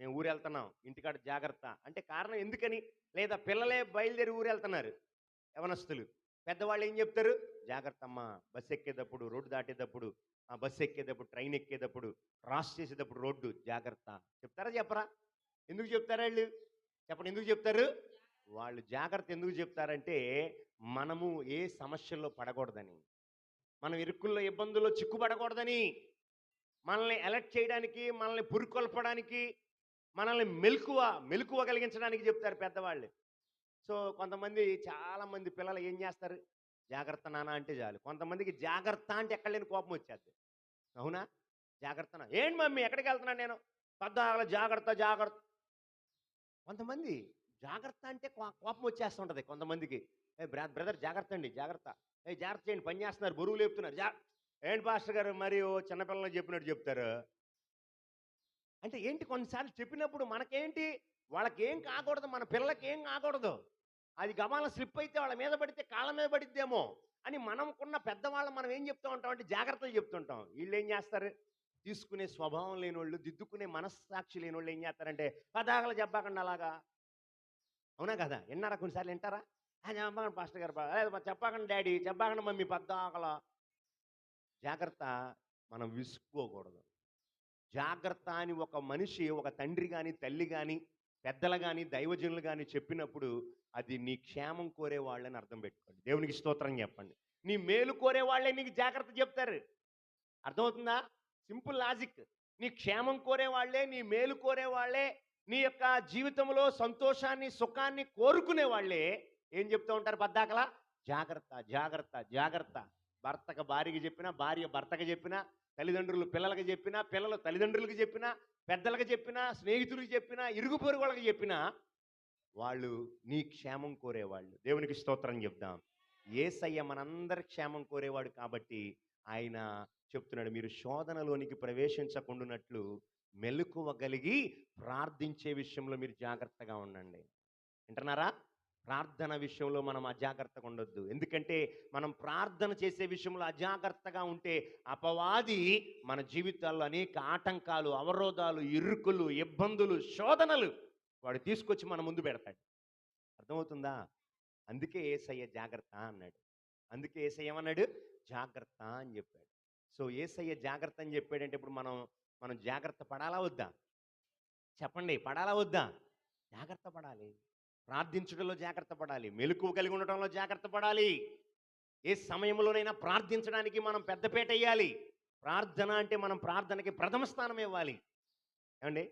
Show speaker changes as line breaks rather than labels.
మేము ఊరు వెళ్తున్నాం ఇంటికాడ జాగ్రత్త. అంటే కారణం ఎందుకని? లేదా పిల్లలే బయలుదేరి ఊరు వెళ్తున్నారు యవనస్తులు. పెద్దవాళ్ళు ఏం చెప్తారు? జాగ్రత్త అమ్మా బస్సు ఎక్కేటప్పుడు రోడ్డు దాటేటప్పుడు ఆ బస్సు ఎక్కేటప్పుడు ట్రైన్ ఎక్కేటప్పుడు క్రాస్ చేసేటప్పుడు రోడ్డు జాగ్రత్త. చెప్తారా చెప్పరా? ఎందుకు చెప్తారా వాళ్ళు? చెప్పండి ఎందుకు చెప్తారు? వాళ్ళు జాగ్రత్త ఎందుకు చెప్తారంటే మనము ఏ సమస్యల్లో పడకూడదని. మనం ఇరుక్కుల్లో ఇబ్బందుల్లో చిక్కుపడకూడదని. మనల్ని ఎలర్ట్ చేయడానికి మనల్ని పురుకొల్పడానికి మనల్ని మెలకువ మెలకువ కలిగించడానికి చెప్తారు పెద్దవాళ్ళు. సో కొంతమంది చాలామంది పిల్లలు ఏం చేస్తారు? జాగ్రత్త నాన్న అంటే చాలు. కొంతమందికి జాగ్రత్త అంటే ఎక్కడ లేని కోపం వచ్చేది. అవునా? జాగ్రత్త ఏంటి మమ్మీ ఎక్కడికి వెళ్తున్నాను నేను? పెద్ద జాగ్రత్త జాగ్రత్త కొంతమంది జాగ్రత్త అంటే కో- కోపం వచ్చేస్తుంటది కొంతమందికి. ఏ బ్రా- బ్రదర్ జాగ్రత్త అండి జాగ్రత్త. ఏ జాగ్రత్త చేయండి పని చేస్తున్నారు బరువు లేపుతున్నారు. జా ఏంటి పాస్టర్ గారు? మరి చిన్నపిల్లలు చెప్పినట్టు చెప్తారు. అంటే ఏంటి కొన్నిసార్లు చెప్పినప్పుడు మనకేంటి? వాళ్ళకి ఏం కాకూడదు మన పిల్లలకి ఏం కాకూడదు. అది గమాల స్లిప్ అయితే వాళ్ళ మీద పడితే కాళ్ళ మీద పడిద్దేమో అని మనకున్న పెద్దవాళ్ళు మనం ఏం చెప్తూ ఉంటాం అంటే జాగ్రత్తలు చెప్తుంటాం వీళ్ళు ఏం చేస్తారు? తీసుకునే స్వభావం లేని వాళ్ళు దిద్దుకునే మనస్సాక్షి లేని వాళ్ళు ఏం చేస్తారంటే పదాగలు చెప్పకుండా అలాగా. అవునా కదా? విన్నారా కొన్నిసార్లు వింటారా? "ఆ, చెప్పకండి పాస్టర్ గారు లేదు చెప్పకండి డాడీ చెప్పకండి మమ్మీ పద్దాకల. జాగ్రత్త మనం విసుకోకూడదు. జాగ్రత్త అని ఒక మనిషి ఒక తండ్రి కానీ తల్లి కానీ పెద్దలు కానీ దైవజనులు కానీ చెప్పినప్పుడు అది నీ క్షేమం కోరే వాళ్ళని అర్థం పెట్టుకోండి. దేవునికి స్తోత్రం చెప్పండి. నీ మేలు కోరే వాళ్ళే నీకు జాగ్రత్త చెప్తారు. అర్థమవుతుందా? Simple logic. నీ క్షేమం కోరే వాళ్ళే నీ మేలు కోరే వాళ్ళే నీ యొక్క జీవితంలో సంతోషాన్ని సుఖాన్ని కోరుకునే వాళ్ళే. ఏం చెప్తూ ఉంటారు పద్దాకలా జాగ్రత్త జాగ్రత్త జాగ్రత్త. భర్తకు భార్యకి చెప్పినా భార్య భర్తకు చెప్పినా తల్లిదండ్రులు పిల్లలకి చెప్పినా పిల్లలు తల్లిదండ్రులకు చెప్పినా పెద్దలకు చెప్పినా స్నేహితులకు చెప్పినా ఇరుగు పొరుగు వాళ్ళకి చెప్పినా వాళ్ళు నీ క్షేమం కోరేవాళ్ళు. దేవునికి స్తోత్రం చెప్దాం. ఏసయ్య మనందరి క్షేమం కోరేవాడు కాబట్టి ఆయన చెప్తున్నాడు మీరు శోధనలోనికి ప్రవేశించకుండానట్లు మెలకువగలిగి ప్రార్థించే విషయంలో మీరు జాగ్రత్తగా ఉండండి. వింటున్నారా? ప్రార్థన విషయంలో మనం అజాగ్రత్తగా ఉండొద్దు. ఎందుకంటే మనం ప్రార్థన చేసే విషయంలో అజాగ్రత్తగా ఉంటే అపవాది మన జీవితాల్లో అనేక ఆటంకాలు అవరోధాలు ఇరుకులు ఇబ్బందులు శోధనలు వాడు తీసుకొచ్చి మన ముందు పెడతాడు. అర్థమవుతుందా? అందుకే ఏసయ్య జాగ్రత్త అన్నాడు. అందుకే ఏసయ్య ఏమన్నాడు? జాగ్రత్త అని చెప్పాడు. సో ఏసయ్య జాగ్రత్త అని చెప్పాడంటే ఇప్పుడు మనం మనం జాగ్రత్త పడాలా వద్దా? చెప్పండి పడాలా వద్దా? జాగ్రత్త పడాలి. ప్రార్థించడంలో జాగ్రత్త పడాలి. మెలకువ కలిగి ఉండటంలో జాగ్రత్త పడాలి. ఏ సమయంలోనైనా ప్రార్థించడానికి మనం పెద్దపేట వేయాలి. ప్రార్థన అంటే మనం ప్రార్థనకి ప్రథమ స్థానం ఇవ్వాలి. ఏమండి?